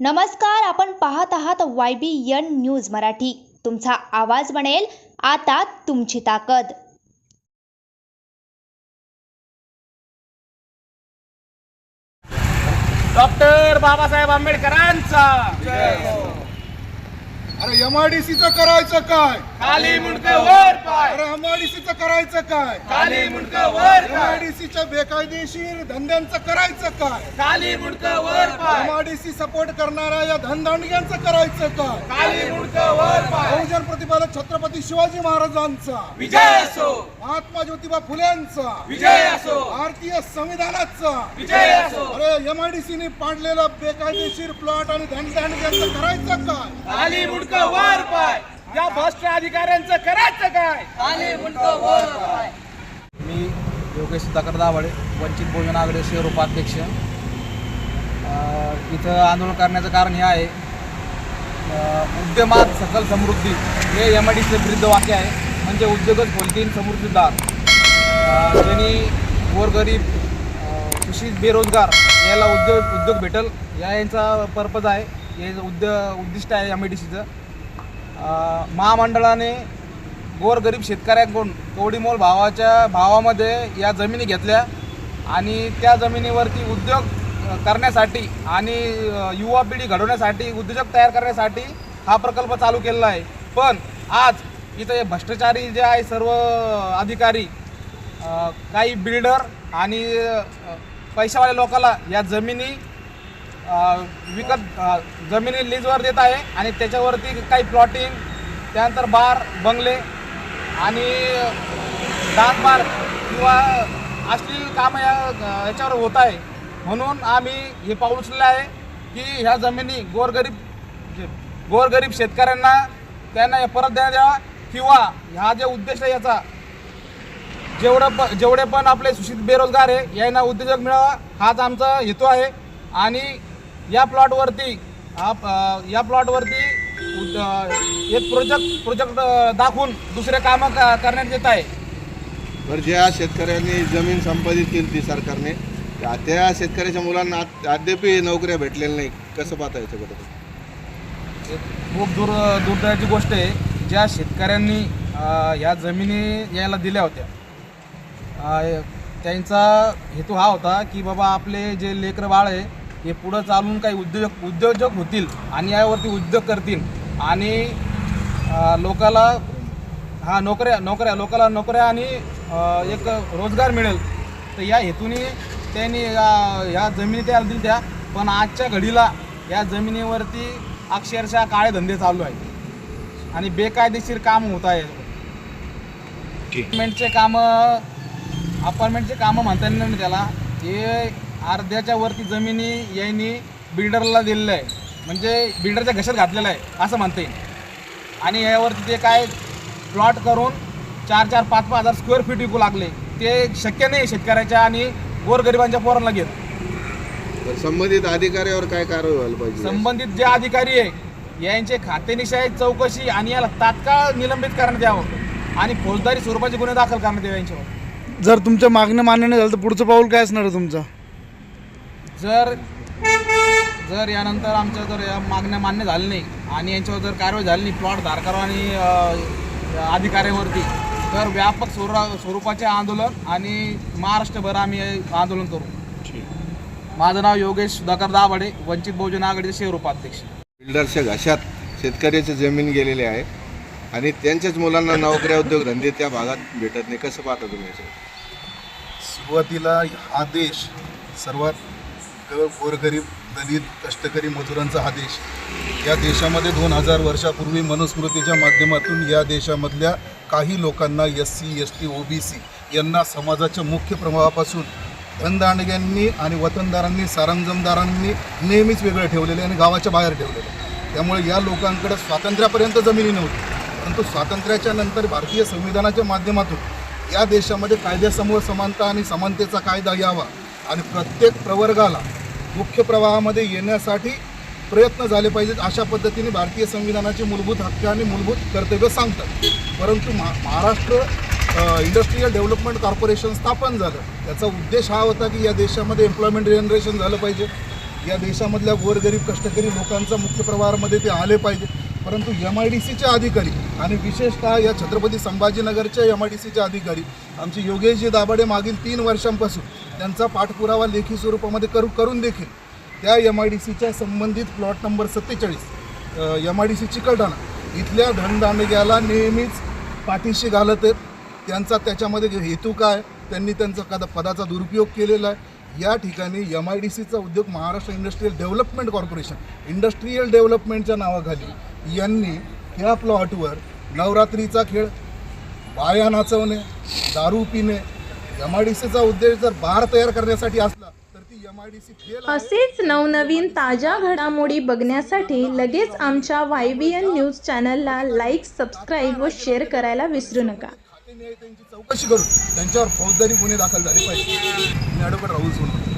नमस्कार आपण पाहत आहात Y B N news Marathi. तुमचा आवाज बनेल आता तुमची ताकद. डॉक्टर बाबासाहेब आंबेडकरांचा. अरे एमआयडीसीचं करायचं काय? खाली मुंडक वर पाय. अरे एमआयडीसीचं करायचं काय? खाली मुंडक वर पाय. एमआयडीसीच्या बेकायदेशीर धंद्यांचं करायचं काय? खाली मुंडक वर पाय. एमआयडीसी सपोर्ट करणाऱ्या या धनदांडग्यांचं करायचं काय? खाली मुंडक वर पाय. बहुजन प्रतिपादक छत्रपती शिवाजी महाराजांचा. विजय असो. महात्मा ज्योतिबा फुलेंचा. विजय असो. भारतीय संविधानाचा. विजय असो. अरे एमआयडीसीने पाडलेला बेकायदेशीर प्लॉट आणि धनदांडग्यांचं करायचं काय? खाली मुंडक वर पाय. या भ्रष्ट अधिकाऱ्यांचं करायचं काय? खाली मुंडक वर पाय. मी योगेश सुधाकर दाभाडे वंचित बहुजन आघाडी शहर उपाध्यक्ष. इथं आंदोलन करण्याचं कारण हे आहे. उद्यमात सकल समृद्धी हे एम आय डी विरुद्ध वाक्य आहे. म्हणजे उद्योगच खोलतील समृद्धीदार. ज्यांनी गोरगरीब सुशिक्षित बेरोजगार याला उद्योग उद्योग भेटल या यांचा पर्पज आहे. हे उद्योग उद्दिष्ट आहे एम आय डी सीचं महामंडळाने गोरगरीब शेतकऱ्यांकडून कवडीमोल भावाच्या भावामध्ये या जमिनी घेतल्या आणि त्या जमिनीवरती उद्योग करण्यासाठी आणि युवा पिढी घडवण्यासाठी उद्योजक तयार करण्यासाठी हा प्रकल्प चालू केलेला आहे. पण आज इथं भ्रष्टाचारी जे आहे सर्व अधिकारी काही बिल्डर आणि पैशावाल्या लोकाला या जमिनी विकत जमिनी लीजवर देत आहे आणि त्याच्यावरती काही प्लॉटिंग त्यानंतर बार बंगले आणि डाक किंवा अश्लील कामं या याच्यावर होत आहे. म्हणून आम्ही हे पाऊल उचललं आहे की ह्या जमिनी गोरगरीब गोरगरीब शेतकऱ्यांना त्यांना परत देण्यात द्यावा किंवा हा जे उद्देश आहे याचा जेवढं प जेवढे पण आपले सुशिक्षित बेरोजगार आहे यांना उद्योजक मिळावा हाच आमचा हेतू आहे. आणि या प्लॉटवरती या प्लॉटवरती एक प्रोजेक्ट प्रोजेक्ट दाखवून दुसरे कामं क- करण्यात येत आहे. तर ज्या शेतकऱ्यांनी जमीन संपादित केली ती सरकारने त्या- शेतकऱ्याच्या मुलांना अद्यापही नोकऱ्या भेटलेल्या नाही कसं पाहता याच्याबद्दल? खूप दूर दुर्दैवाची गोष्ट आहे ज्या शेतकऱ्यांनी ह्या जमिनी यायला दिल्या होत्या. त्यांचा हेतू हा होता की बाबा आपले जे लेकरं बाळ आहे हे पुढं चालून काही उद्योजक उद्योजक होतील आणि यावरती उद्योग करतील. आणि लोकाला हा नोकऱ्या नोकऱ्या लोकाला नोकऱ्या आणि एक रोजगार मिळेल. तर या हेतूने त्यांनी या- या जमिनी त्या दिल्या पण आजच्या घडीला या जमिनीवरती अक्षरशः काळे धंदे चालू आहेत. आणि बेकायदेशीर काम होत आहे. अपार्टमेंटचे कामं अपार्टमेंटचे कामं म्हणता येणार नाही त्याला. हे अर्ध्याच्या वरती जमिनी यांनी बिल्डरला दिलेलं आहे. म्हणजे बिल्डरच्या घशात घातलेलं आहे असं म्हणता येईल. आणि यावरती ते काय प्लॉट करून चार चार पाच पाच हजार स्क्वेअर फीट विकू लागले. ते शक्य नाही शेतकऱ्याच्या आणि गोरगरिबांच्या पोरांना घेत. तर संबंधित अधिकाऱ्यावर काय कारवाई व्हायला पाहिजे? संबंधित जे अधिकारी आहे यांचे खातेनिशाही चौकशी आणि याला तात्काळ निलंबित करण्यात यावं. आणि फौजदारी स्वरूपाचे गुन्हे दाखल करण्यात यावे यांच्यावर. जर तुमच्या मागणं मान्य नाही झालं तर पुढचं पाऊल काय असणार आहे तुमचं? जर जर यानंतर आमच्या जर या मागण्या मान्य झाल्या नाही आणि यांच्यावर जर कारवाई झाली नाही प्लॉट धारकावर आणि अधिकाऱ्यांवरती तर व्यापक स्वरा स्वरूपाचे आंदोलन आणि महाराष्ट्रभर आम्ही हे आंदोलन करू. माझं नाव योगेश सुधाकर दाभाडे वंचित बहुजन आघाडीचे शहर उपाध्यक्ष. बिल्डरच्या घशात शेतकऱ्याची जमीन गेलेली आहे आणि त्यांच्याच मुलांना नोकऱ्या उद्योगधंदे त्या भागात भेटत नाही. कसं पाहता तुम्ही? सुरुवातीला हा देश सर्वात ग- गोरगरीब दलित कष्टकरी मजुरांचा हा देश. या देशामध्ये दोन हजार वर्षापूर्वी मनुस्मृतीच्या माध्यमातून या देशामधल्या काही लोकांना S C S T O B C यांना समाजाच्या मुख्य प्रभावापासून धनदांडग्यांनी आणि वतनदारांनी सारंगजमदारांनी नेहमीच वेगळं ठेवलेले आणि गावाच्या बाहेर ठेवलेले त्यामुळे या लोकांकडे स्वातंत्र्यापर्यंत जमिनी नव्हती. परंतु स्वातंत्र्याच्या नंतर भारतीय संविधानाच्या माध्यमातून या देशामध्ये कायद्यासमोर समानता आणि समानतेचा कायदा यावा आणि प्रत्येक प्रवर्गाला मुख्य प्रवाहामध्ये येण्यासाठी प्रयत्न झाले पाहिजेत अशा पद्धतीने भारतीय संविधानाचे मूलभूत हक्क आणि मूलभूत कर्तव्य सांगतात. परंतु महा महाराष्ट्र इंडस्ट्रीयल डेव्हलपमेंट कॉर्पोरेशन स्थापन झालं. त्याचा उद्देश हा होता की या देशामध्ये एम्प्लॉयमेंट जनरेशन झालं पाहिजे. या देशामधल्या गोरगरीब कष्टकरी लोकांचा मुख्य प्रवाहामध्ये ते आले पाहिजे. परंतु एम आय डी सीचे अधिकारी आणि विशेषतः या छत्रपती संभाजीनगरच्या एम आय डी सीचे अधिकारी आमचे योगेशजी दाभाडे मागील तीन वर्षांपासून त्यांचा पाठपुरावा लेखी स्वरूपामध्ये करू करून देखील त्या एम आय डी सीच्या संबंधित प्लॉट नंबर सत्तेचाळीस M I D C Chikalthana इथल्या धनदांडग्याला नेहमीच पाठीशी घालत आहेत. त्यांचा त्याच्यामध्ये हेतू काय? त्यांनी त्यांचा कदा पदाचा दुरुपयोग केलेला आहे. या ठिकाणी एम आय डी सीचा उद्योग Maharashtra industrial development corporation industrial डेव्हलपमेंटच्या नावाखाली यांनी ह्या प्लॉटवर नवरात्रीचा खेळ बाया नाचवणे दारू पिणे एम आय डी सीचा उद्देश जर बार तयार करण्यासाठी असला तर ती फेल. असेच नवनवीन ताज्या घडामोडी बघण्यासाठी लगेच आमच्या वाय बी एन न्यूज चॅनलला लाईक सबस्क्राईब व शेअर करायला विसरू नका. त्यांची चौकशी करून त्यांच्यावर फौजदारी गुन्हे दाखल झाले पाहिजे. मी ॲडव्होकेट राहुल सोनवणे.